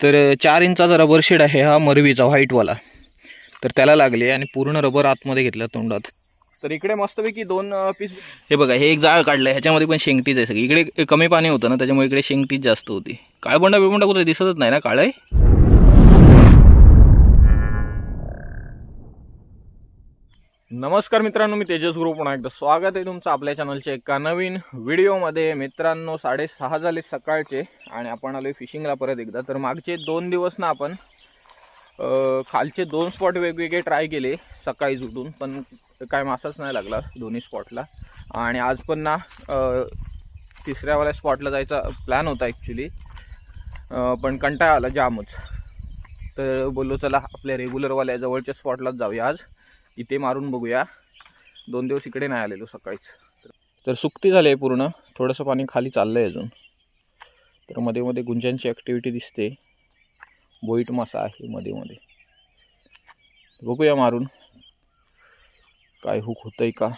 तर चार इंचाचा रबर शेड आहे हा मरवीचा व्हाईटवाला तर त्याला लागले आणि पूर्ण रबर आतमध्ये घेतलं तोंडात. तर इकडे मस्तपैकी दोन पीस हे बघा हे एक जाळ काढलं ह्याच्यामध्ये पण शेंगटीच आहे सगळी. इकडे कमी पाणी होतं ना त्याच्यामुळे इकडे शेंगटीच जास्त होती. काळबंडा बिळबंडा कुठे दिसतच नाही ना काळ आहे? नमस्कार मित्रांनो मी तेजस गुरु. पुन्हा एकदा स्वागत आहे तुमचं आपल्या चॅनलच्या एका नवीन व्हिडिओमध्ये. मित्रांनो साडेसहा झाले सकाळचे आणि आपण आलोय फिशिंगला परत एकदा. तर मागचे दोन दिवस ना आपण खालचे दोन स्पॉट वेगवेगळे ट्राय केले सकाळी उठून पण काय मासाच नाही लागला दोन्ही स्पॉटला. आणि आज पण ना तिसऱ्यावाल्या स्पॉटला जायचा प्लॅन होता ॲक्च्युली पण कंटाळा आला जामच. तर बोललो चला आपल्या रेग्युलरवाल्या जवळच्या स्पॉटलाच जाऊया आज. इथे मारून बघूया. दोन दिवस इकडे नाही आलेलो सकाळीच. तर सुकती झाली आहे पूर्ण. थोडंसं पाणी खाली चाललं आहे अजून. तर मध्ये मध्ये गुंजांची ॲक्टिव्हिटी दिसते. बोईट मासा आहे मध्ये मध्ये. बघूया मारून. काय हुक होतंय का?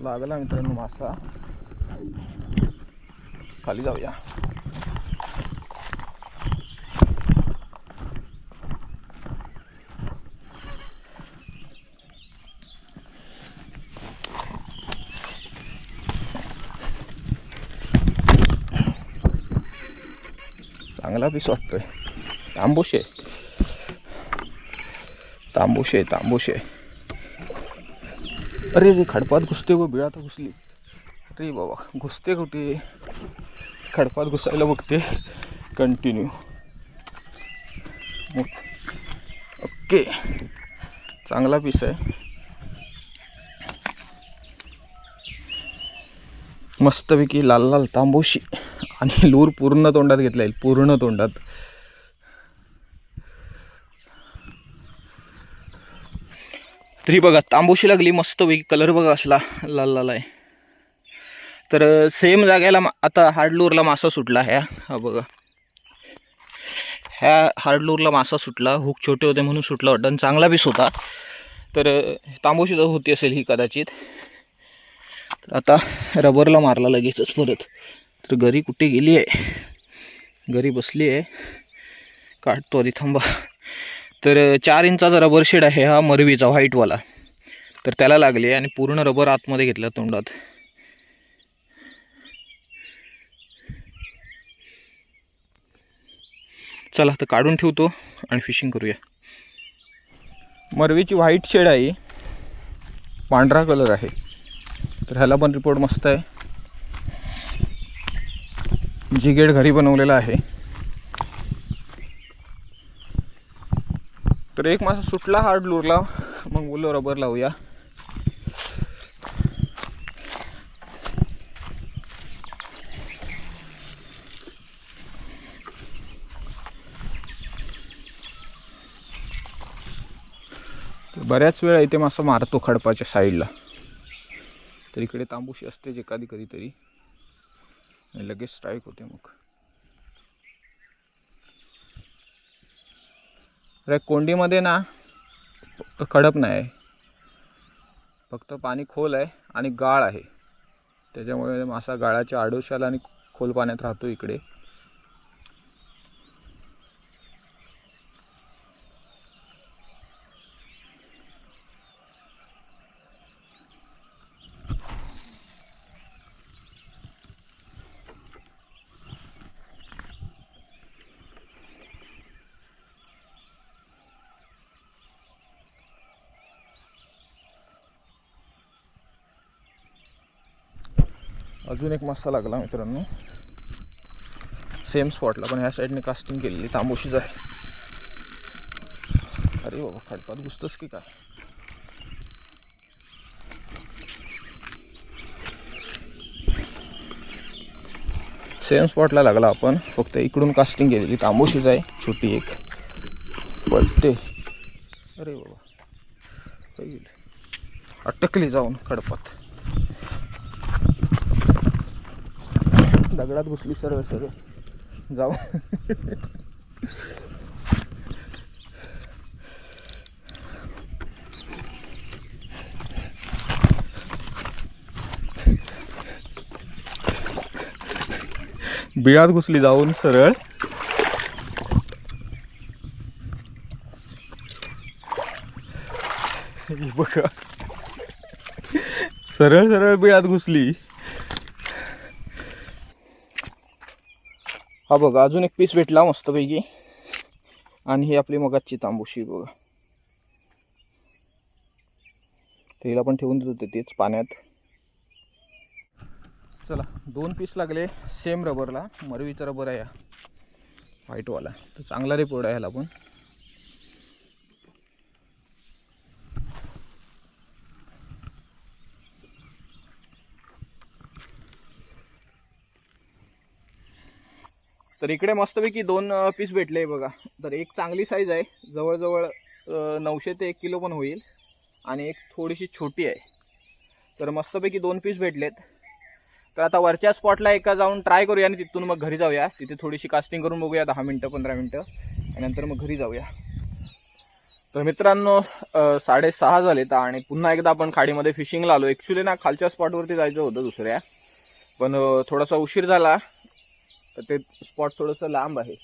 लागला मित्रांनो मासा खाली जाऊया चांगला पीस वाटतोय तांबूश आहे तांबूश आहे तांबूश आहे अरे रे खडपात घुसते व बिळात घुसली. अरे बाबा घुसते कुठे? खडपात घुसायला बघते. Continue okay. चांगला पीस आहे. मस्तपैकी लाल लाल तांबोशी आणि लूर पूर्ण तोंडात घेतला येईल. पूर्ण तोंडात. तरी बघा तांबूशी लागली मस्तपैकी कलर बघा असला लाल लाल आहे. तर सेम जागेला आता हार्डलूरला मासा सुटला ह्या हा बघा. ह्या हार्डलूरला मासा सुटला हुक छोटे होते म्हणून सुटला वाटतं आणि चांगला बीस होता तर तांबोशी जर होती असेल ही कदाचित तर आता रबरला मारला लगेचच परत. तर घरी कुठे गेली आहे? घरी बसली आहे. काढतो आधी थांबा. तर चार इंचाचा रबर शेड आहे हा मरवीचा व्हाईटवाला तर त्याला लागले आणि पूर्ण रबर आतमध्ये घेतलं तोंडात. चला तर काढून ठेवतो आणि फिशिंग करूया. मरवीची व्हाईट शेड आहे पांढरा कलर आहे. तर ह्याला पण रिपोर्ट मस्त आहे. जिगेड घरी बनवलेला आहे. तर एक मासा सुटला हार्ड लूरला. मग बोललो रबर लावूया. तर बऱ्याच वेळा इथे मासा मारतो खडपाच्या साईडला. तर इकडे तांबूशी असतेच एखादी कधीतरी. लगेच स्ट्राईक होते मग. तर कोंडीमध्ये ना फक्त खडप नाही आहे. फक्त पाणी खोल आहे आणि गाळ आहे. त्याच्यामुळे मासा गाळाच्या आडोशाला आणि खोल पाण्यात राहतो इकडे. अजून एक मासा लागला मित्रांनो. सेम स्पॉटला पण ह्या साईडने कास्टिंग केलेली तांबोशीच आहे. अरे बाबा खडपात घुसतोस की काय? सेम स्पॉटला लागला आपण. फक्त इकडून कास्टिंग केलेली तांबोशीच आहे. छोटी एक. पलटे. अरे बाबा. अटकली जाऊन खडपात. दगडात घुसली सरळ सर. जाऊ. बिळात घुसली जाऊन सरळ. बघा. सरळ सरळ बिळात घुसली. हा बघा अजून एक पीस भेटला मस्तपैकी. आणि ही आपली मगाची तांबूशी बघा. तर हिला पण ठेवून देत होते तेच पाण्यात. चला दोन पीस लागले सेम रबरला. मरवीचा रबर आहे हा. व्हाईटवाला तर चांगला रिपोर्ट आहे ह्याला पण. तर इकडे मस्तपैकी दोन पीस भेटले बघा. तर एक चांगली साईज आहे. जवळजवळ नऊशे ते एक किलो पण होईल. आणि एक थोडीशी छोटी आहे. तर मस्तपैकी दोन पीस भेटलेत. तर आता वरच्या स्पॉटला एका जाऊन ट्राय करूया आणि तिथून मग घरी जाऊया. तिथे थोडीशी कास्टिंग करून बघूया दहा मिनटं पंधरा मिनटं. आणि नंतर मग घरी जाऊया. तर मित्रांनो साडेसहा झाले तर आणि पुन्हा एकदा आपण खाडीमध्ये फिशिंगला आलो. ॲक्च्युली ना खालच्या स्पॉटवरती जायचं होतं दुसऱ्या. पण थोडासा उशीर झाला. तर ते स्पॉट थोडंसं लांब आहे.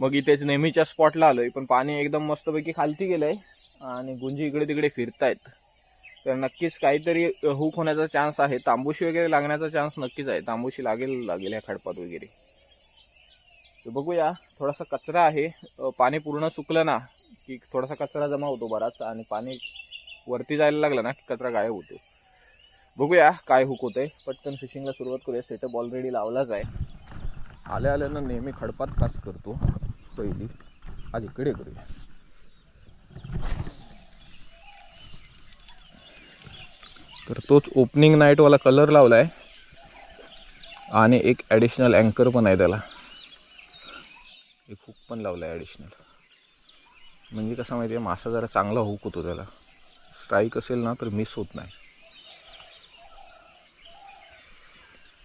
मग इथेच नेहमीच्या स्पॉटला आलोय पण पाणी एकदम मस्तपैकी खालती गेलंय आणि गुंजी इकडे तिकडे फिरतायत. तर नक्कीच काहीतरी हुक होण्याचा चान्स आहे. तांबूशी वगैरे लागण्याचा चान्स नक्कीच आहे. तांबूशी लागेल लागेल या खडपात वगैरे. तर बघूया थोडासा कचरा आहे. पाणी पूर्ण सुकलं ना की थोडासा कचरा जमा होतो बराच आणि पाणी वरती जायला लागलं ना की कचरा गायब होतो. बघूया काय हुक होतंय. पटकन फिशिंगला सुरुवात करूया. सेटअप ऑलरेडी लावलाच आहे. आल्या आल्यानं नेहमी खडपात कास्ट करतो. पहिली आधी इकडे करूया. तर तोच ओपनिंग नाईटवाला कलर लावला आहे आणि एक ॲडिशनल अँकर पण आहे त्याला. एक हुक पण लावला आहे ॲडिशनल म्हणजे कसं माहिती आहे मासा जरा चांगला हुक होतो त्याला. स्ट्राईक असेल ना तर मिस होत नाही.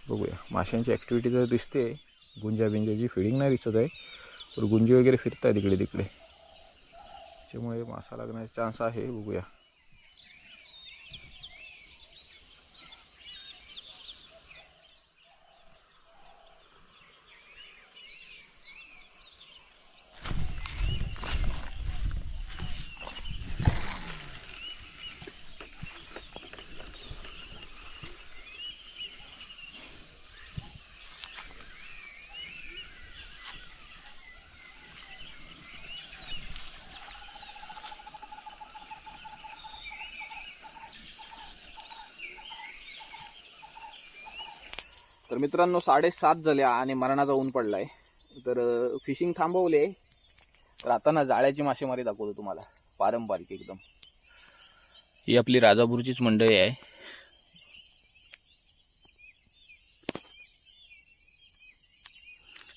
बघूया. माशांची ॲक्टिव्हिटी जर दिसते गुंजा बिंजाची फिडिंग नाही दिसत आहे तर गुंजी वगैरे फिरत आहे तिकडे. तिकडे त्याच्यामुळे मासा लागण्याचा चान्स आहे बघूया. तर मित्रांनो साडेसात झाल्या आणि मरणाचा ऊन पडलाय. तर फिशिंग थांबवले. तर आता ना जाळ्याची मासेमारी दाखवतो तुम्हाला पारंपरिक एकदम. ही आपली राजापूरचीच मंडळी आहे.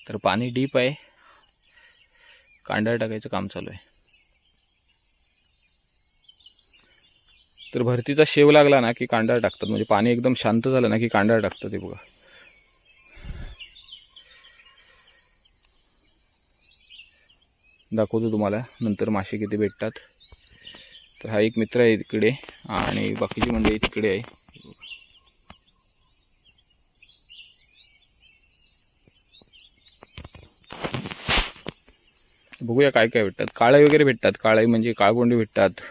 तर पाणी डीप आहे. कांदा टाकायचं काम चालू आहे. तर भरतीचा शेव लागला ना की कांदा टाकतात. म्हणजे पाणी एकदम शांत झालं ना की कांदा टाकतात ते बघा. दाखवतो तुम्हाला. नंतर मासे किती भेटतात. तर हा एक मित्र आहे तिकडे आणि बाकीची मंडळी तिकडे आहे. बघूया काय काय भेटतात. काळे वगैरे भेटतात. काळे म्हणजे काळकोंडी भेटतात.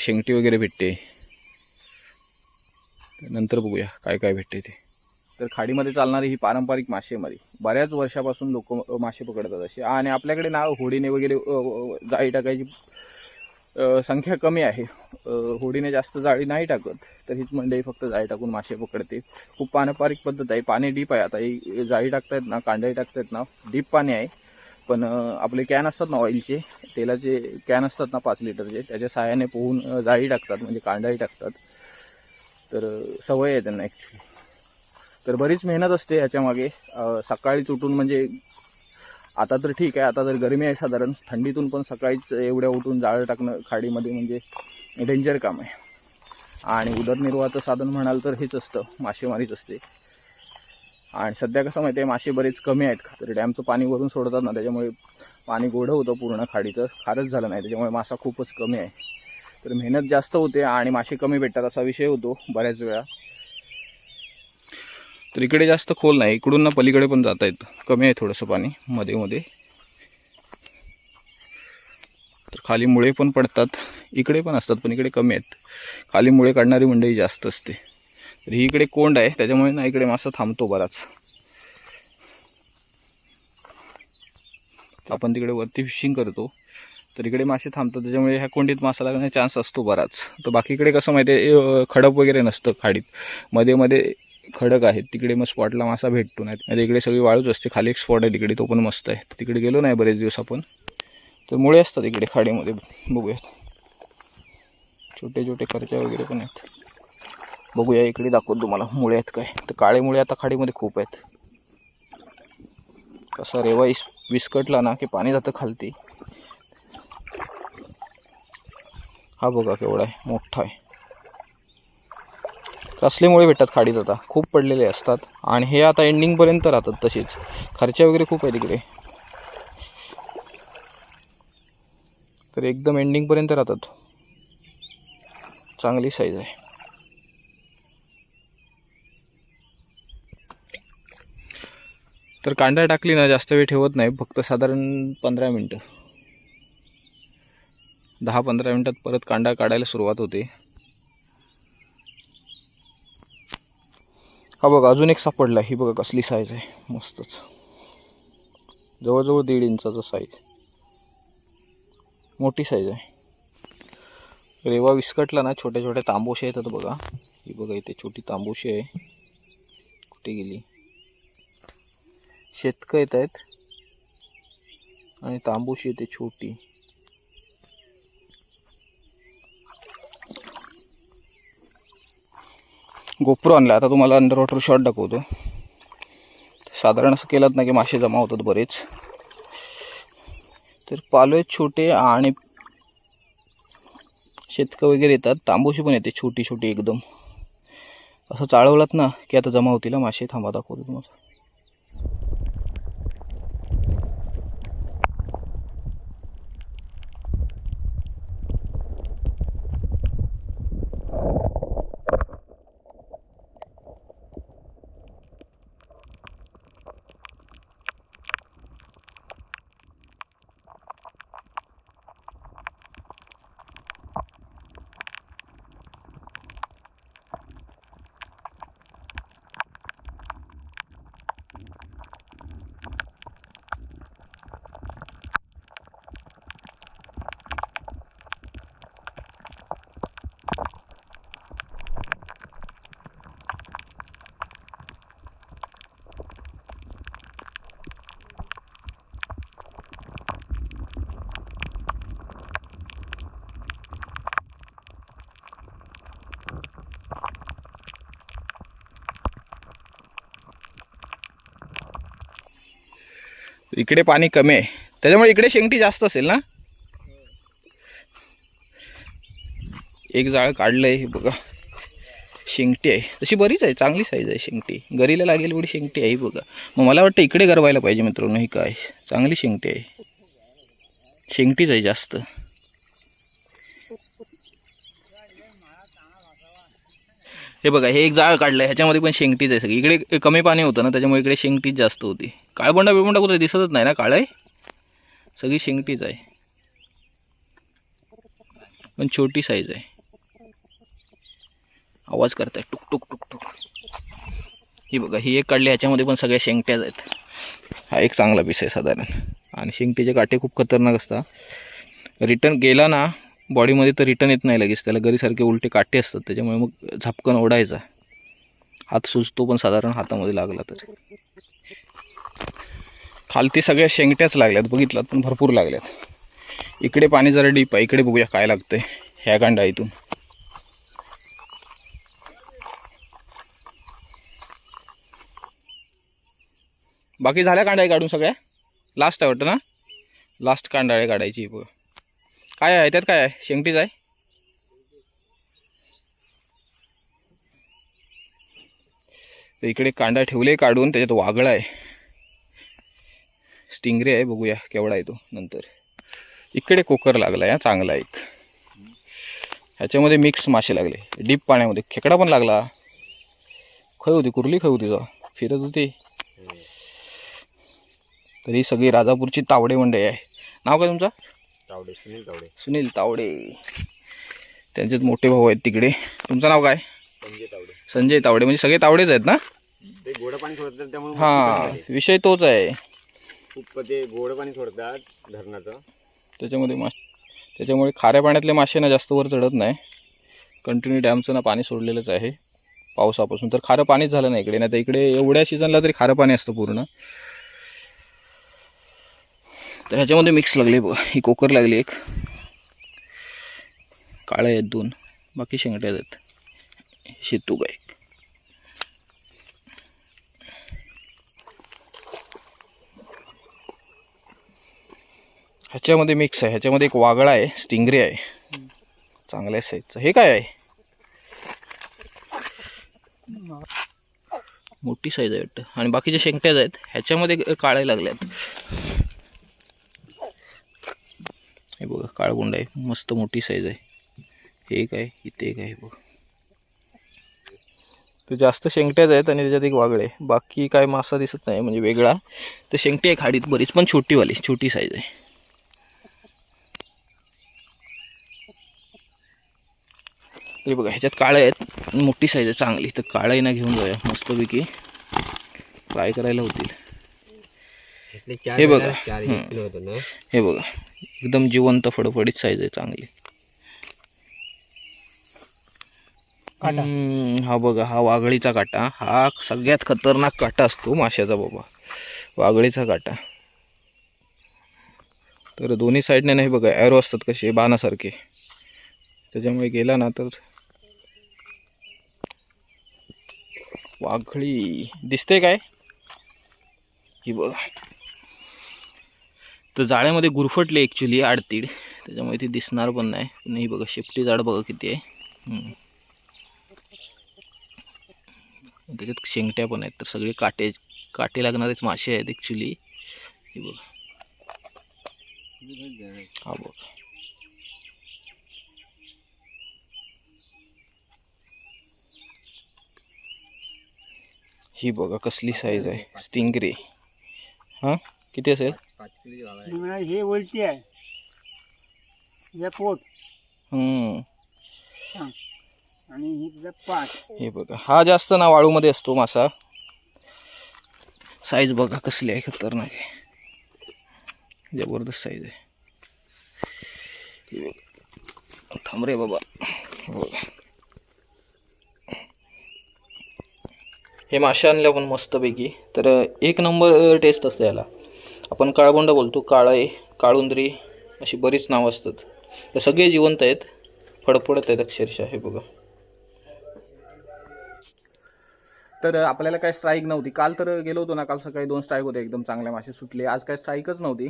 शेंगटी वगैरे भेटते. नंतर बघूया काय काय भेटते ते. तर खाडीमध्ये चालणारी ही पारंपरिक मासेमारी. बऱ्याच वर्षापासून लोक मासे पकडतात असे आणि आपल्याकडे ना होडीने वगैरे जाळी टाकायची संख्या कमी आहे. होडीने जास्त जाळी नाही टाकत तर हीच मंडळी फक्त जाळी टाकून मासे पकडते. खूप पारंपरिक पद्धत आहे. पाणी डीप आहे. आता ही जाळी टाकतायत ना कांदाही टाकतायत ना डीप पाणी आहे. पण आपले कॅन असतात ना ऑइलचे तेलाचे कॅन असतात ना पाच लिटरचे त्याच्या साहाय्याने पोहून जाळी टाकतात म्हणजे कांदाही टाकतात. तर सवय आहे त्यांना ॲक्च्युली तर बरीच मेहनत असते ह्याच्यामागे अ, सकाळीच उठून म्हणजे आता तर ठीक आहे आता तर गरमी आहे साधारण थंडीतून पण सकाळीच एवढ्या उठून जाळं टाकणं खाडीमध्ये म्हणजे डेंजर काम आहे. आणि उदरनिर्वाहाचं साधन म्हणाल तर हेच असतं मासेमारीच असते. आणि सध्या कसं माहिती आहे मासे बरेच कमी आहेत तर. डॅमचं पाणी वरून सोडतात ना त्याच्यामुळे पाणी गोडं होतं पूर्ण खाडीचं. खारच झालं नाही त्याच्यामुळे मासा खूपच कमी आहे. तर मेहनत जास्त होते आणि मासे कमी भेटतात असा विषय होतो बऱ्याच वेळा. तर इकडे जास्त खोल नाही इकडून ना पलीकडे पण जाता येतं. कमी आहे थोडंसं पाणी मध्ये मध्ये. तर खाली मुळे पण पडतात इकडे पण असतात पण इकडे कमी आहेत. खाली मुळे काढणारी मंडळी जास्त असते. तर ही इकडे कोंड आहे त्याच्यामुळे ना इकडे मासा थांबतो बराच. आपण तिकडे वरती फिशिंग करतो. तर इकडे मासे थांबतात त्याच्यामुळे ह्या कोंडीत मासा लागण्याचा चान्स असतो बराच. तर बाकीकडे कसं माहिती आहे खडप खडक वगैरे नसतं खाडीत. मध्ये मध्ये खडक आहेत तिकडे मग स्पॉटला मासा भेटतो नाही आणि इकडे सगळी वाळूच असते खाली एक स्पॉट आहे तिकडे तो पण मस्त आहे. तिकडे गेलो नाही बरेच दिवस आपण. तर मुळे असतात इकडे खाडीमध्ये बघूयात. छोटे छोटे खर्चा वगैरे पण आहेत. बघूया इकडे दाखवतो तुम्हाला मुळे आहेत काय. तर काळे मुळे आता खाडीमध्ये खूप आहेत. कसा रेवा इस विस्कटला ना की पाणी जातं खालती. हा बघा केवढा आहे मोठा आहे. तर भेटतात खाडीत आता. खूप पडलेले असतात. आणि हे आता एंडिंगपर्यंत राहतात तसेच. खर्चा वगैरे खूप आहे तिकडे. तर एकदम एंडिंगपर्यंत राहतात. चांगली साईज आहे. तर कांदा टाकली ना जास्त वेळ ठेवत नाही. फक्त साधारण पंधरा मिनटं. दहा पंधरा मिनटात परत कांदा काढायला सुरुवात होते. हा बघा अजून एक सापडला. ही बघा कसली साईज आहे. मस्तच. जवळजवळ दीड इंचाचं साईज मोठी साईज आहे. रेवा विस्कटला ना छोट्या छोट्या तांबोशी येतात बघा. ही बघा इथे छोटी तांबोशी आहे. कुठे गेली? शेतकं येत आहेत आणि तांबूशी येते छोटी. गोप्रो आणला आता तुम्हाला अंडर वॉटर शॉट दाखवतो. साधारण असं केलं ना की मासे जमा होतात बरेच. तर पालो आहेत छोटे आणि शेतकं वगैरे येतात. तांबूशी पण येते छोटी छोटी एकदम. असं चाळवलात ना की आता जमा होतील मासे? थांबा दाखवतो तुम्हाला. इकडे पाणी कमी आहे. त्याच्यामुळे इकडे शेंगटी जास्त असेल ना? एक जाळ काढलंय आहे बघा. शेंगटी आहे. तशी बरीच आहे चांगली साईज आहे शेंगटी. गरीला लागेल एवढी शेंगटी आहे बघा. मग मला वाटतं इकडे गरवायला पाहिजे मित्रांनो ही काय? चांगली शेंगटी आहे. शेंगटीच आहे जास्त. हे बघा हे एक जाळ काढलंय ह्याच्यामध्ये पण शेंगटीच आहे सगळी. इकडे कमी पाणी होतं ना त्याच्यामुळे इकडे शेंगटीच जास्त होती. काळबोंडा बिळबंडा कुठे दिसतच नाही ना काळ? आहे सगळी शेंगटीच आहे. पण छोटी साईज आहे. आवाज करताय टुक टुक टुक टुक. ही बघा ही एक काढली ह्याच्यामध्ये पण सगळ्या शेंगट्याच आहेत. हा एक चांगला पीस आहे साधारण. आणि शेंगटीचे काटे खूप खतरनाक असतात. रिटर्न गेला ना बॉडीमध्ये तर रिटर्न येत नाही लगेच. त्याला गरीसारखे उलटे काटे असतात त्याच्यामुळे मग झपकन ओढायचा. हात सुजतो पण साधारण हातामध्ये लागला तर. खालती सगळ्या शेंगट्याच लागल्यात बघितलात पण भरपूर लागल्यात. इकडे पाणी जरा डीप आहे इकडे बघूया काय लागतंय ह्या गांडा इथून. बाकी झाल्या कांडाळी काढून सगळ्या? लास्ट आहे वाटतं ना? लास्ट कांडाळे काढायची बघ. काय आहे? त्यात काय आहे? शेंगटीच आहे? तर इकडे कांदा ठेवले काढून त्याच्यात वागळा आहे. स्टिंगरे आहे बघूया केवढा आहे तो नंतर. इकडे कोकर लागला आहे चांगला एक. ह्याच्यामध्ये मिक्स मासे लागले. डीप पाण्यामध्ये. खेकडा पण लागला. खय होती? कुर्ली खय होती जा फिरत होती. तर ही सगळी राजापूरची तावडे मंडई आहे. नाव काय तुमचं? तावडे सुनील तावडे. सुनील तावडे. त्यांचेच मोठे भाऊ आहेत तिकडे. तुमचं नाव काय? संजय तावडे. संजय तावडे. म्हणजे सगळे तावडेच आहेत ना? ते गोड पाणी सोडतात त्यामुळे हां. विषय तोच आहे. खूप ते गोड पाणी सोडतात धरणाचं. त्याच्यामध्ये मास त्याच्यामुळे खाऱ्या पाण्यातले मासे ना जास्त वर चढत नाही. कंटिन्यू डॅमचं ना पाणी सोडलेलंच आहे. पावसापासून. तर खारं पाणीच झालं नाही इकडे. नाही तर इकडे एवढ्या सीझनला तरी खारं पाणी असतं पूर्ण. तर ह्याच्यामध्ये मिक्स लागले बघ. ही कोकर लागली एक. काळे आहेत दोन. बाकी शेंगट्याच आहेत. शेतूक आहे ह्याच्यामध्ये मिक्स आहे. ह्याच्यामध्ये एक वागळा आहे. स्टिंगरे आहे. चांगल्या साईजचं हे काय आहे? मोठी साईज आहे वाटतं. आणि बाकीच्या शेंगट्याच आहेत. ह्याच्यामध्ये काळे लागल्यात हे बघा काळगुंड आहे. मस्त मोठी साईज आहे. हे एक आहे इथे एक आहे बघ. तर जास्त शेंगट्याच आहेत आणि त्याच्यात एक वागळे. बाकी काय मासा दिसत नाही म्हणजे वेगळा. तर शेंगटी आहे खाडीत बरीच पण छोटीवाली छोटी साईज आहे. हे बघा ह्याच्यात काळे आहेत. मोठी साईज आहे चांगली. तर काळं ना घेऊन जाऊया मस्तपैकी. फ्राय करायला होतील. हे बघा. हे बघा. एकदम जिवंत फडफडीत साईज आहे चांगली. हम्म, हा बघा हा वाघळीचा काटा. हा सगळ्यात खतरनाक काटा असतो माशाचा बाबा. वाघळीचा काटा. तर दोन्ही साईडने नाही बघा ॲरो असतात कसे बाणासारखे. त्याच्यामुळे गेला ना तर वाघळी. दिसते काय? ही बघा. तर जाळ्यामध्ये गुरफटले ॲक्च्युली आडतीड. त्याच्यामुळे ती दिसणार पण नाही. पण ही बघा शेपटी जाड बघा किती आहे. त्याच्यात शेंगट्या पण आहेत तर सगळे काटे काटे लागणारेच मासे आहेत ॲक्च्युली हे बघा. हा बघा. ही बघा कसली साईज आहे. स्टिंगरी हां? किती असेल? पाच हे उलटी आहे. पोट. हम्म. आणि ही हे बघा हा जास्त ना वाळूमध्ये असतो मासा. साईज बघा कसली आहे खतरनाक आहे. जबरदस्त साईज आहे. हे बघा. थांब रे बाबा. हे बघा. हे मासे आणले पण मस्तपैकी. तर एक नंबर टेस्ट असते याला. आपण काळबोंड बोलतो काळे काळुंदरी अशी बरीच नावं असतात. तर सगळे जिवंत आहेत फडफडत आहेत अक्षरशः हे बघा. तर आपल्याला काय स्ट्राईक नव्हती. काल तर गेलो होतो ना काल सकाळी दोन स्ट्राईक होते एकदम चांगले मासे सुटले. आज काय स्ट्राईकच नव्हती.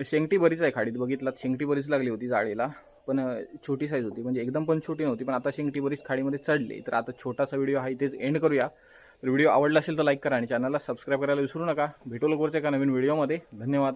शेंगटी बरीच आहे खाडीत बघितलात. शेंगटी बरीच लागली होती जाळीला. पण छोटी साईज होती. म्हणजे एकदम पण छोटी नव्हती पण आता शेंगटी बरीच खाडीमध्ये चढली. तर आता छोटासा व्हिडिओ हा इथेच एंड करूया. तर व्हिडिओ आवडला असेल तर लाईक करा आणि चॅनलला सबस्क्राईब करायला विसरू नका. भेटू लवकरच्या एका नवीन व्हिडिओमध्ये. धन्यवाद.